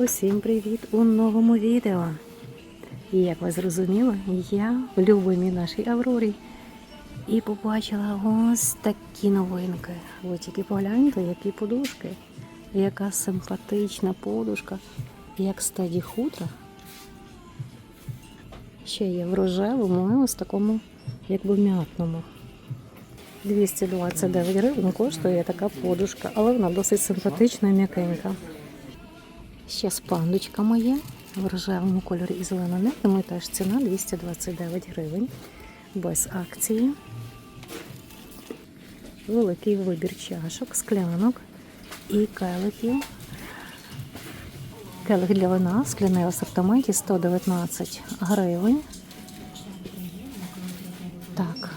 Усім привіт у новому відео. І як ви зрозуміли, я в любимій нашій Аврорі і побачила ось такі новинки. Ви тільки погляньте, які подушки, яка симпатична подушка, як стаді хутра. Ще є в рожевому і ось такому, якби м'ятному. 229 гривень коштує така подушка, але вона досить симпатична і м'якенька. Ще спандочка моя в рожевому кольорі і зеленою нитами теж ціна 229 гривень без акції. Великий вибір чашок, склянок і келихів. Келих для вина, скляний в асортименті 119 гривень. Так,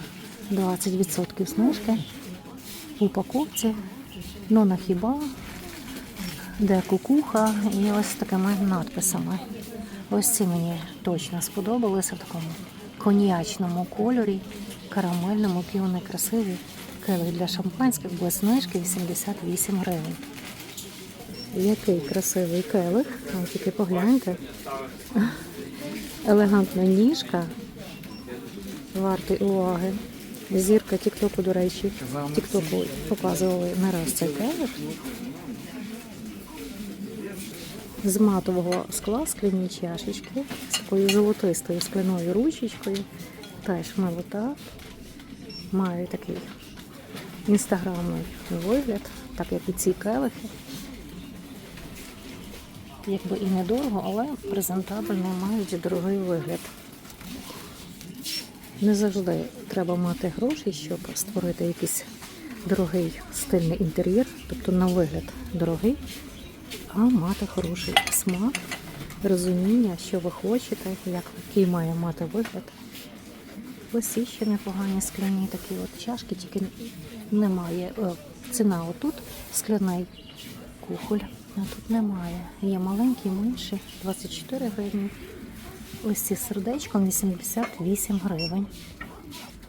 20% знижки в упаковці. Ну на хіба де кукуха і ось такими надписами. Ось ці мені точно сподобалися в такому коньячному кольорі, карамельному, який вони красиві. Келих для шампанських без знижки 88 гривень. Який красивий келих. Ось тільки погляньте. Елегантна ніжка. Вартий уваги. Зірка Тіктоку, до речі, Тіктоку показували не раз цей келих з матового скла скляні чашечки з такою золотистою скляною ручечкою. Теж милота. Має такий інстаграмний вигляд, так як і ці келихи. Якби і недорого, але презентабельно мають дорогий вигляд. Не завжди треба мати гроші, щоб створити якийсь дорогий стильний інтер'єр, тобто на вигляд дорогий а мати хороший смак, розуміння, що ви хочете, як який має мати вигляд. Ось і ще непогані скляні такі от чашки, тільки немає. Ціна отут скляний кухоль, а тут немає. Є маленькі, менші, 24 гривні. Ось ці сердечком 88 гривень.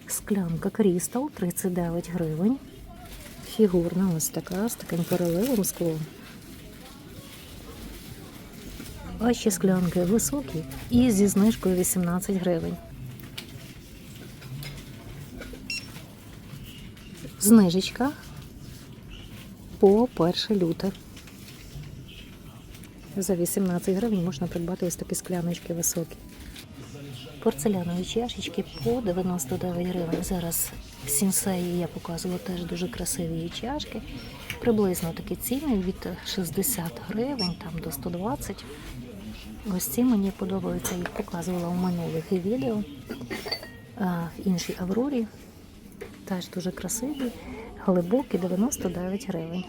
Склянка Крістал 39 гривень. Фігурна ось така з таким переливом склом. Ще склянки високі і зі знижкою 18 гривень. Знижечка по 1 люте. За 18 гривень можна придбати ось такі скляночки високі. Порцелянові чашечки по 99 гривень. Зараз в сінсеї я показувала теж дуже красиві чашки. Приблизно такі ціни від 60 гривень там до 120. Ось ці мені подобаються, їх показувала у минулих відео. В іншій Аврорі. Теж дуже красиві, глибокі 99 гривень.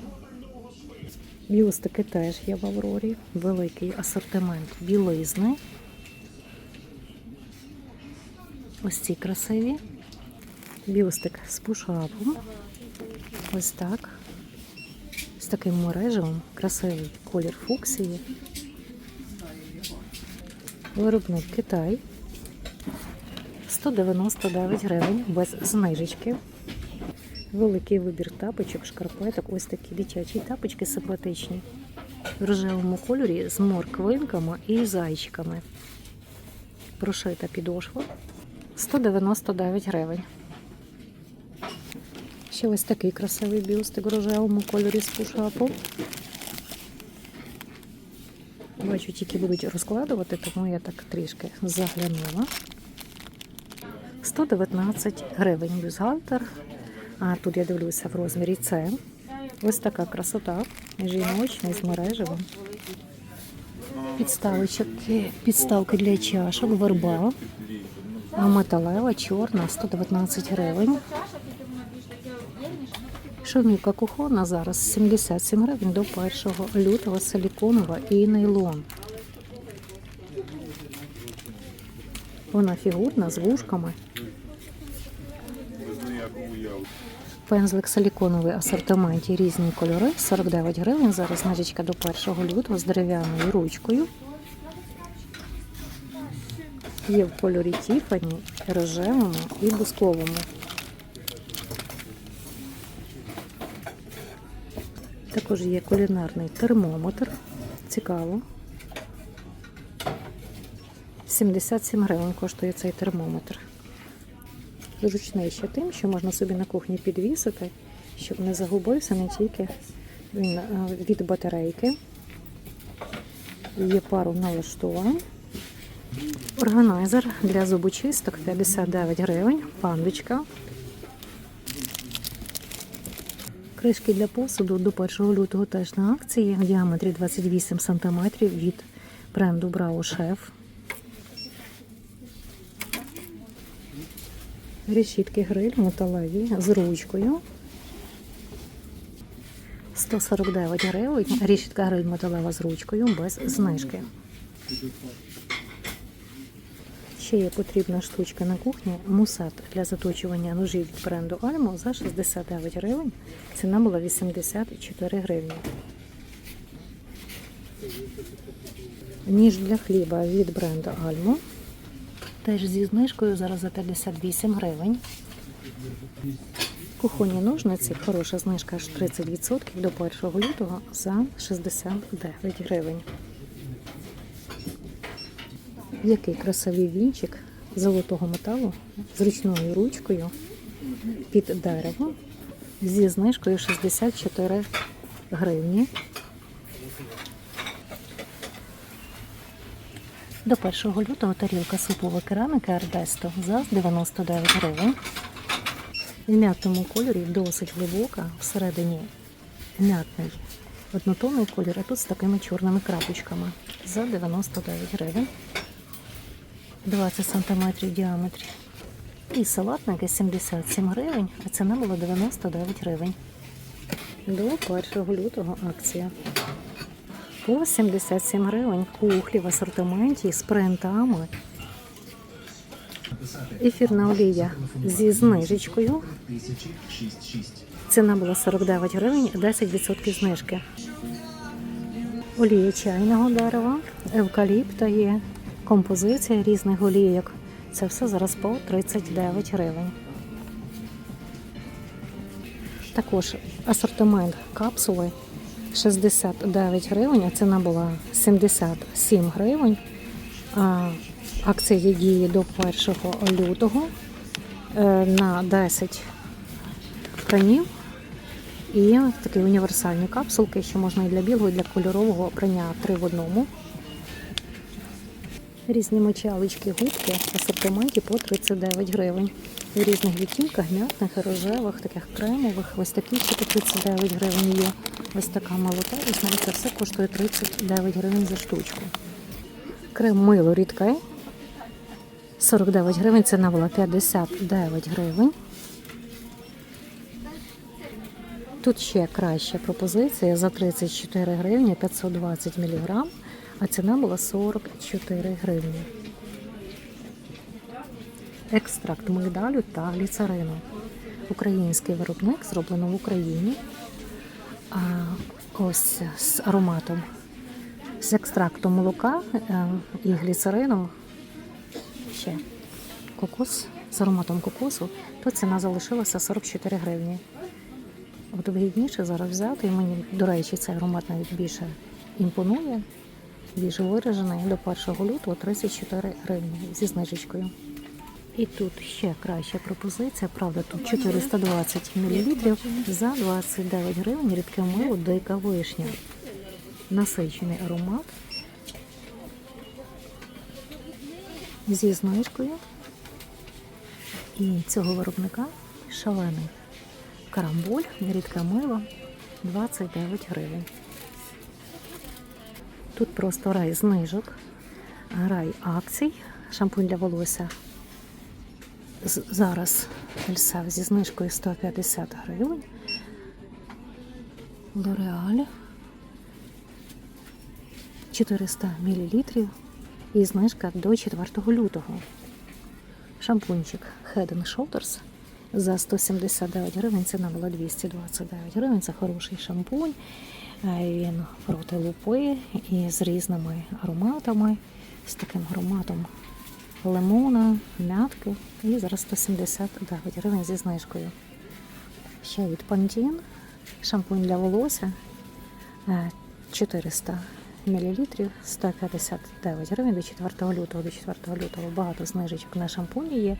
Бюстики теж є в Аврорі. Великий асортимент білизни. Ось ці красиві. Бюстик з пушапом. Ось так. З таким мережевим, красивий колір фуксії. Виробник Китай. 199 гривень без знижечки. Великий вибір тапочок, шкарпеток. Ось такі дитячі тапочки симпатичні. В рожевому кольорі з морквинками і зайчиками. Прошита підошва. 199 гривень. Ще ось такий красивий бюстик в рожевому кольорі з пушапом. Бачу, тільки будуть розкладувати, тому я так трішки заглянула. 119 гривень бюстгальтер. А тут я дивлюся в розмірі С. Ось така красота. Жіночний з мережевим. Підставочки, підставки для чашок, верба. Металева, чорна, 119 гривень. Шумівка кухонна зараз 77 гривень до 1 лютого силіконова і нейлон. Вона фігурна з вушками. Пензлик силіконовий асортименті різні кольори. 49 гривень. Зараз знижечка до 1 лютого з дерев'яною ручкою. Є в кольорі Тіфані, рожевому і бусковому. Також є кулінарний термометр. Цікаво. 77 гривень коштує цей термометр. Зручний ще тим, що можна собі на кухні підвісити, щоб не загубився не тільки він е, від батарейки. Є пару налаштувань. Органайзер для зубочисток 59 гривень, пандочка. Кришки для посуду до 1 лютого теж на акції в діаметрі 28 см від бренду Браво Шеф. Решітки гриль металеві з ручкою. 149 гривень. Решітка гриль металева з ручкою без знижки. Ще є потрібна штучка на кухні мусет для заточування ножів від бренду Альмо за 69 гривень. Ціна була 84 гривні. Ніж для хліба від бренду Альмо. Теж зі знижкою зараз за 58 гривень. Кухонні ножниці, хороша знижка аж 30% до 1 лютого за 69 гривень. Який красивий вінчик золотого металу з ручною ручкою під дерево зі знижкою 64 гривні. До 1 лютого тарілка супова кераміка Ардесто за 99 гривень. В м'ятному кольорі досить глибока, всередині м'ятний однотонний колір, а тут з такими чорними крапочками за 99 гривень. 20 см в діаметрі. І салатники 77 гривень, а ціна була 99 гривень. До 1 лютого акція. По 77 гривень кухлі в асортименті з принтами. Ефірна олія зі знижечкою. Ціна була 49 гривень, 10% знижки. Олія чайного дерева, евкаліпта є, композиція різних олійок. Це все зараз по 39 гривень. Також асортимент капсули 69 гривень, а ціна була 77 гривень. А Акція діє до 1 лютого е, на 10 кранів. І такі універсальні капсулки, що можна і для білого, і для кольорового обрання 3 в одному. Різні мочалочки, губки в асортименті по 39 гривень. У різних відтінках, м'ятних, рожевих, таких кремових. Ось такі ще по 39 гривень є. Ось така молота. І знову це все коштує 39 гривень за штучку. Крем мило рідке. 49 гривень, ціна була 59 гривень. Тут ще краща пропозиція за 34 гривні 520 мг, а ціна була 44 гривні. Екстракт мигдалю та гліцерину. Український виробник зроблено в Україні. А ось з ароматом, з екстрактом молока е, і гліцерином ще кокос з ароматом кокосу, то ціна залишилася 44 гривні. От вигідніше зараз взяти, і мені, до речі, цей аромат навіть більше імпонує, більш виражений до 1 лютого 34 гривні зі знижечкою. І тут ще краща пропозиція, правда, тут 420 мл за 29 гривень рідке мило дика вишня. Насичений аромат зі знижкою. І цього виробника шалений карамболь, рідке мило 29 гривень. Тут просто рай знижок, рай акцій, шампунь для волосся. Зараз Ельсев зі знижкою 150 гривень. Лореаль 400 мл і знижка до 4 лютого. Шампунчик Head and Shoulders за 179 гривень. Ціна була 229 гривень. Це хороший шампунь. Е, Він проти лупи і з різними ароматами, з таким ароматом лимона, м'ятки. І зараз 179 гривень зі знижкою. Ще від Pantene шампунь для волосся е, 400 мл 159 гривень до 4 лютого. До 4 лютого багато знижечок на шампуні є.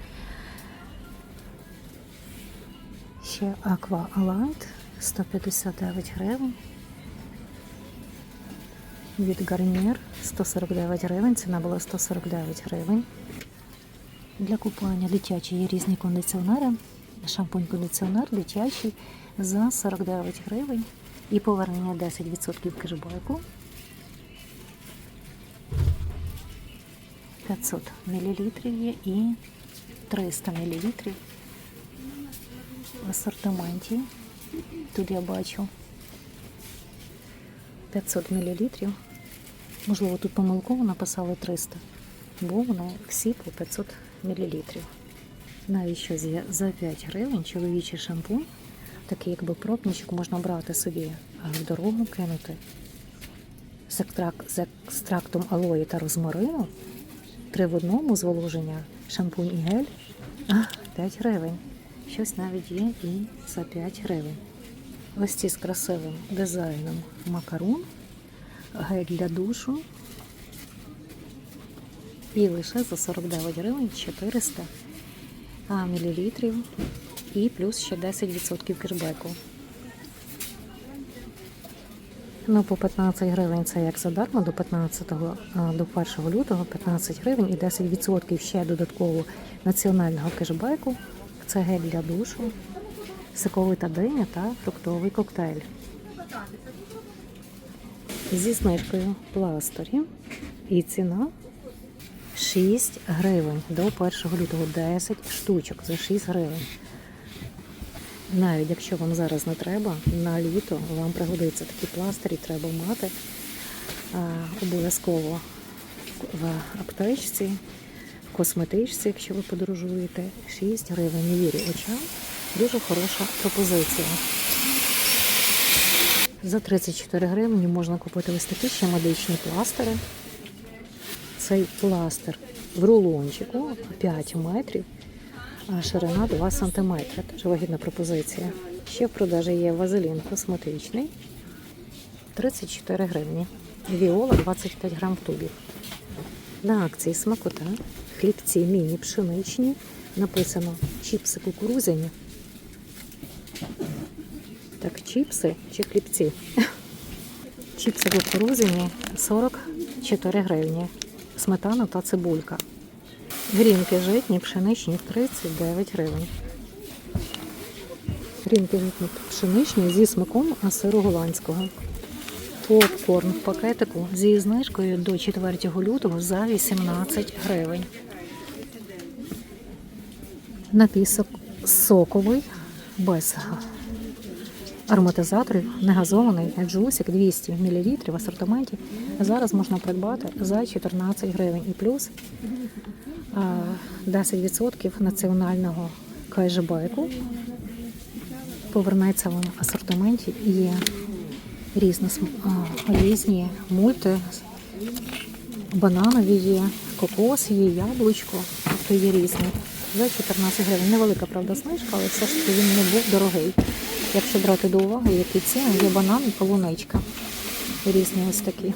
Ще Aqua Light 159 гривень. Від Garnier 149 гривень. Ціна була 149 гривень. Для купання дитячі є різні кондиціонери. Шампунь-кондиціонер дитячий за 49 гривень і повернення 10% кешбеку. 500 мл є і 300 мл асортименті. Тут я бачу 500 мл. Можливо, тут помилково написали 300, бо вони всі по 500 мл. Навіть щось за 5 гривень чоловічий шампунь, такий якби пробничок можна брати собі в дорогу кинути з, екстрак- з екстрактом алої та розмарину. Три в одному зволоження, шампунь і гель 5 гривень. Щось навіть є і за 5 гривень. Ось ці з красивим дизайном макарон, гель для душу. І лише за 49 гривень 400 а, мілілітрів і плюс ще 10% кешбеку. Ну, по 15 гривень це як задарма до 15 а, до 1 лютого 15 гривень і 10% ще додатково національного кешбеку. Це гель для душу, соковита диня та фруктовий коктейль. Зі знижкою пластирі і ціна 6 гривень до 1 лютого 10 штучок за 6 гривень. Навіть якщо вам зараз не треба, на літо вам пригодиться такі пластирі, треба мати обов'язково в аптечці, косметичці, якщо ви подорожуєте, 6 гривень. Не вірю очам. Дуже хороша пропозиція. За 34 гривні можна купити ось такі ще медичні пластири. Цей пластир в рулончику 5 метрів, а ширина 2 см. Теж вигідна пропозиція. Ще в продажі є вазелін косметичний 34 гривні. Віола 25 грам в тубі. На акції смакота, хлібці міні пшеничні. Написано чіпси кукурузяні. Так, чіпси чи хлібці? Чіпси кукурузяні 44 гривні. Сметана та цибулька. Грінки житні, пшеничні 39 гривень. Грінки житні пшеничні зі смаком сиру голландського. Попкорн в пакетику зі знижкою до 4 лютого за 18 гривень. Напісок соковий без ароматизаторів, негазований джусик 200 мл в асортименті. Зараз можна придбати за 14 гривень і плюс 10% національного кешбеку. Повернеться вам в асортименті і є різні, мульти, бананові є, кокос є, яблучко, тобто є різні. За 14 гривень. Невелика, правда, знижка, але все ж таки він не був дорогий. Якщо брати до уваги, які ціни, є банан і полуничка. Різні ось такі.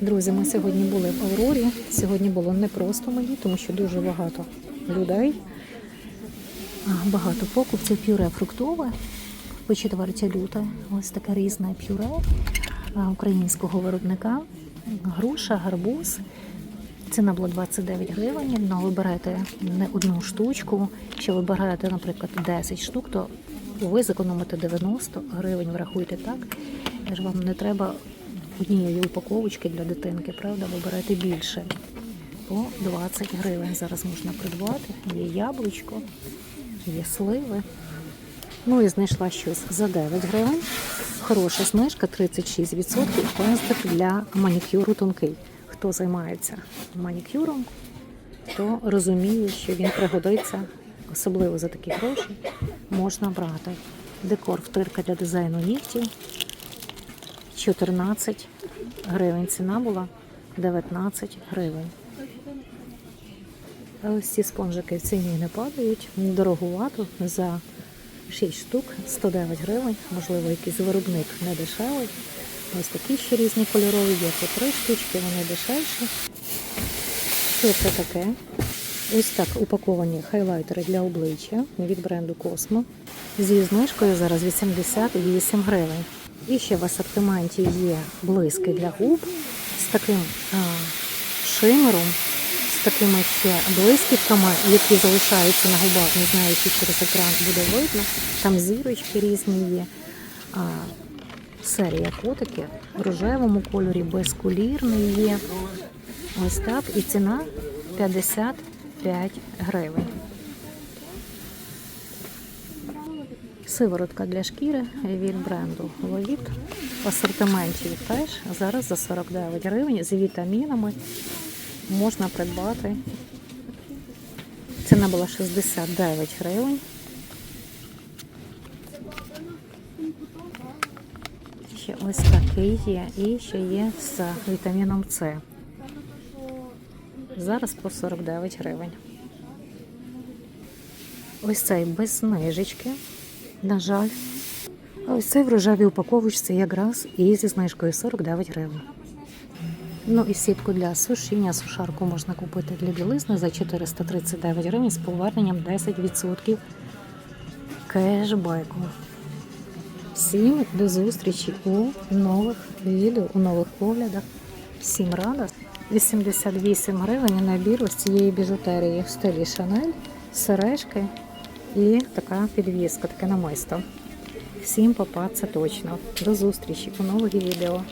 Друзі, ми сьогодні були в Аврорі. Сьогодні було не просто мені, тому що дуже багато людей. Багато покупців, пюре фруктове по 4 люта. Ось таке різне пюре українського виробника. Груша, гарбуз. Ціна була 29 гривень, але ви не одну штучку. Якщо ви берете, наприклад, 10 штук, то ви зекономите 90 гривень, врахуйте так. Ж вам не треба однієї упаковочки для дитинки, правда? Ви більше. По 20 гривень зараз можна придбати. Є яблучко, є сливи. Ну і знайшла щось за 9 гривень. Хороша знижка 36%. Пензлик для манікюру тонкий. Хто займається манікюром, то розуміє, що він пригодиться, особливо за такі гроші, можна брати. Декор втирка для дизайну нігтів 14 гривень. Ціна була 19 гривень. Ось ці спонжики в ціні не падають, дорогувато за 6 штук, 109 гривень, можливо, якийсь виробник не дешевий, Ось такі ще різні кольорові є. По три штучки, вони дешевші. Що це таке? Ось так упаковані хайлайтери для обличчя від бренду Cosmo. Зі знижкою зараз 88 гривень. І ще в асортименті є блиски для губ з таким а, шимером, такими ще блискітками, які залишаються на губах. Не знаю, чи через екран буде видно. Там зірочки різні є. А, серія котики в рожевому кольорі, безкулірний є. Ось так. І ціна 55 гривень. Сиворотка для шкіри від бренду Ловіт. В асортименті теж зараз за 49 гривень з вітамінами можна придбати. Ціна була 69 гривень. Ще ось такий є. І ще є з вітаміном С. Зараз по 49 гривень. Ось цей без знижечки, на жаль. Ось цей в рожевій упаковочці якраз і зі знижкою 49 гривень. Ну і сітку для сушіння, сушарку можна купити для білизни за 439 гривень з поверненням 10% кешбеку. Всім до зустрічі у нових відео, у нових оглядах. Всім рада. 88 гривень набір ось цієї біжутерії в стилі Шанель, сережки і така підвіска, таке намисто. Всім попа, це точно. До зустрічі у нових відео.